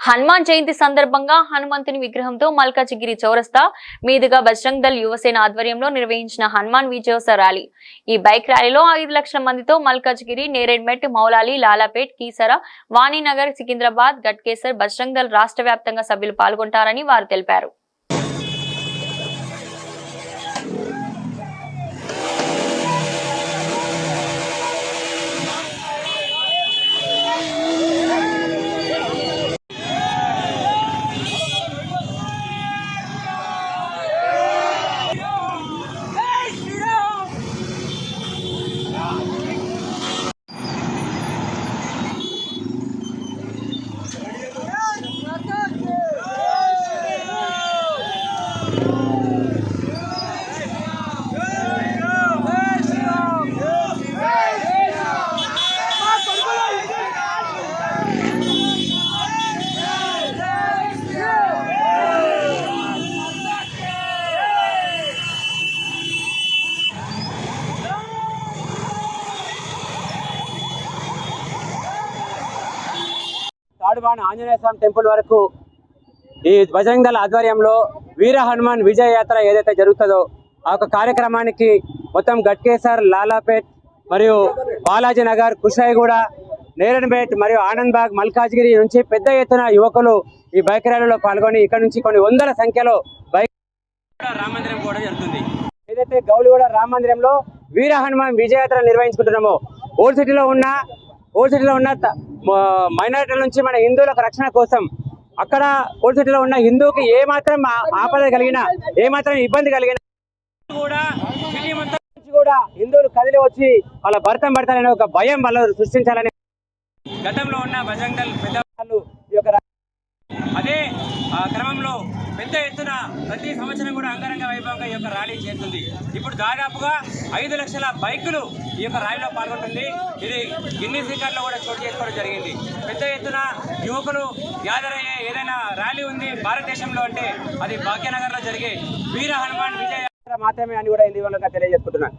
హనుమాన్ జయంతి సందర్భంగా హనుమంతుని విగ్రహంతో మల్కాజిగిరి చౌరస్తా మీదుగా బజరంగ్ దళ్ యువసేన ఆధ్వర్యంలో నిర్వహించిన హనుమాన్ విజయోత్సవ ర్యాలీ. ఈ బైక్ ర్యాలీలో ఐదు లక్షల మందితో మల్కాజిగిరి నేరేడ్మెట్ మౌలాలి లాలాపేట్ కీసర వాణినగర్ సికింద్రాబాద్ గట్కేసర్ బజరంగ్ దళ్ రాష్ట్ర వ్యాప్తంగా సభ్యులు పాల్గొంటారని వారు తెలిపారు. తాడుబాణ ఆంజనేయ స్వామి టెంపుల్ వరకు ఈ బజరంగ దళ ఆధ్వర్యంలో వీర హనుమాన్ విజయ యాత్ర ఏదైతే జరుగుతుందో ఆ యొక్క కార్యక్రమానికి మొత్తం గట్కేసర్ లాలాపేట్ మరియు బాలాజీ నగర్ కుషాయిగూడ నేరన్పేట్ మరియు ఆనంద్బాగ్ మల్కాజ్గిరి నుంచి పెద్ద ఎత్తున యువకులు ఈ బైక్ ర్యాలీలో పాల్గొని ఇక్కడ నుంచి కొన్ని వందల సంఖ్యలో బైక్ రామ మందిరం కూడా జరుగుతుంది. ఏదైతే గౌలిగూడ రామ మందిరంలో వీర హనుమాన్ విజయయాత్ర నిర్వహించుకుంటున్నామో ఓల్డ్ సిటీలో ఉన్న ఓల్డ్ సిటీలో ఉన్న మైనారిటీల నుంచి మన హిందువులకు రక్షణ కోసం అక్కడ ఓల్డ్ ఉన్న హిందువుకి ఏ మాత్రం ఆపద కలిగినా ఏ మాత్రం ఇబ్బంది కలిగినా కూడా కూడా హిందువులు కదిలి వచ్చి వాళ్ళ భర్తం పడతారనే ఒక భయం వాళ్ళు సృష్టించాలని గతంలో ఉన్న బజరంగ పెద్దవాళ్ళు పెద్ద వాళ్ళు ఈ యొక్క రా- అదే ఆ క్రమంలో పెద్ద ఎత్తున ప్రతి సంవత్సరం కూడా అంగరంగ వైభవంగా ఈ యొక్క ర్యాలీ చేరుతుంది. ఇప్పుడు దాదాపుగా ఐదు లక్షల బైకులు ఈ యొక్క ర్యాలీలో పాల్గొంటుంది. ఇది గిన్నీస్ రికార్డులో కూడా చోటు చేసుకోవడం జరిగింది. పెద్ద ఎత్తున యువకులు గ్యాదర్ అయ్యే ఏదైనా ర్యాలీ ఉంది భారతదేశంలో అంటే అది భాగ్యనగర్లో జరిగే వీర హనుమాన్ విజయ మాత్రమే అని కూడా ఇందువల్ల తెలియజేసుకుంటున్నాను